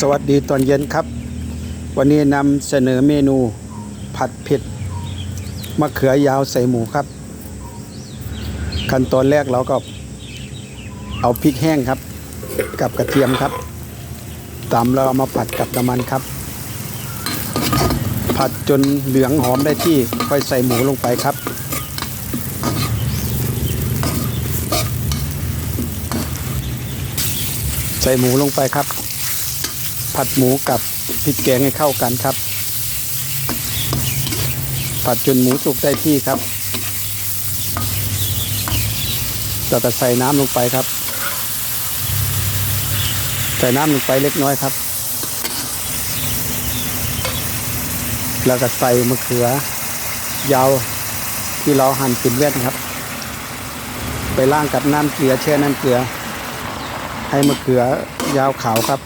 สวัสดีตอนเย็นครับ วันนี้นำเสนอเมนูผัดเผ็ดมะเขือยาวใส่หมูครับ ขั้นตอนแรกเราก็ เอาพริกแห้งครับ กับกระเทียมครับตามแล้วเอามาผัดกับน้ำมันครับ ผัดจนเหลืองหอมได้ที่ค่อยใส่หมูลงไปครับ ใส่หมูลงไปครับ ผัดหมูกับพริกแกงให้เข้ากันครับ ผัดจนหมูสุกได้ที่ครับเราจะใส่น้ำลงไปครับ ใส่น้ำลงไปเล็กน้อยครับ แล้วก็ใส่มะเขือยาวที่เราหั่นเป็นแว่นครับ ไปล้างกับน้ำเกลือแช่น้ำเกลือ ให้มะเขือยาวขาวครับ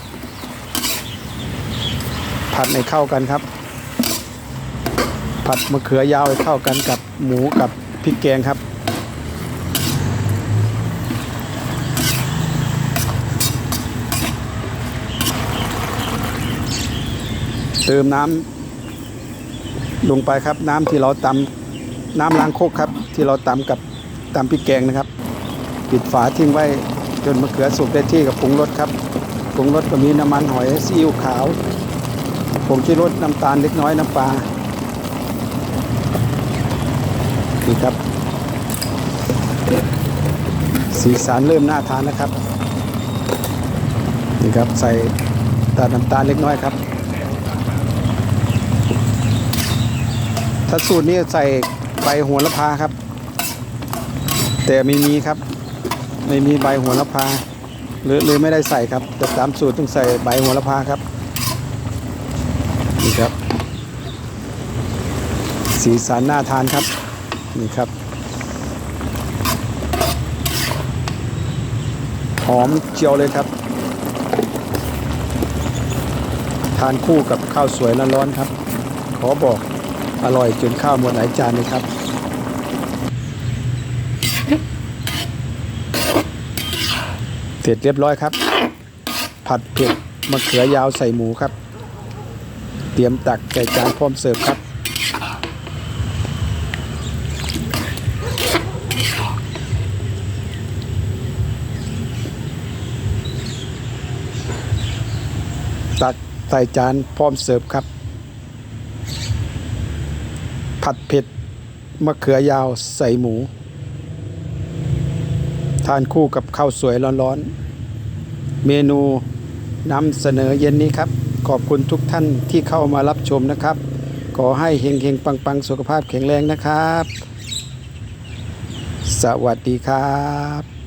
ผัดให้เข้ากันครับ ผัดมะเขือยาวให้เข้ากันกับหมูกับพริกแกงครับ เติมน้ำลงไปครับน้ำที่เราตำน้ำล้างโคกครับ ที่เราตำกับตำพริกแกงนะครับ ปิดฝาทิ้งไว้จนมะเขือสุกได้ที่กับปรุงรสครับปรุงรสก็มีน้ำมันหอยซีอิ๊วขาว ผงชูรสน้ำตาลเล็กน้อยน้ำปลานี่ครับ สีสันเริ่มน่าทานนะครับนี่ครับใส่ตาน้ำตาลเล็กน้อยครับ ถ้าสูตรนี้ใส่ใบหัวละพาครับ แต่ไม่มีครับ ไม่มีใบหัวละพาหรือหรือไม่ได้ใส่ครับ แต่ตามสูตรต้องใส่ใบหัวละพาครับ นี่ครับ สีสันน่าทานครับ นี่ครับ หอมเจียวเลยครับ ทานคู่กับข้าวสวยร้อนๆครับ ขอบอกอร่อยจนข้าวหมดหลายจานเลยครับเสร็จเรียบร้อยครับ ผัดเผ็ดมะเขือยาวใส่หมูครับ เตรียมตักใส่จานพร้อมเสิร์ฟครับ ตักใส่จานพร้อมเสิร์ฟครับ ผัดเผ็ดมะเขือยาวใส่หมู ทานคู่กับข้าวสวยร้อนๆ เมนูนำเสนอเย็นนี้ครับ ขอบคุณทุกท่านที่เข้ามารับชมนะครับ ขอให้เฮงเฮงปังปังสุขภาพแข็งแรงนะครับ สวัสดีครับ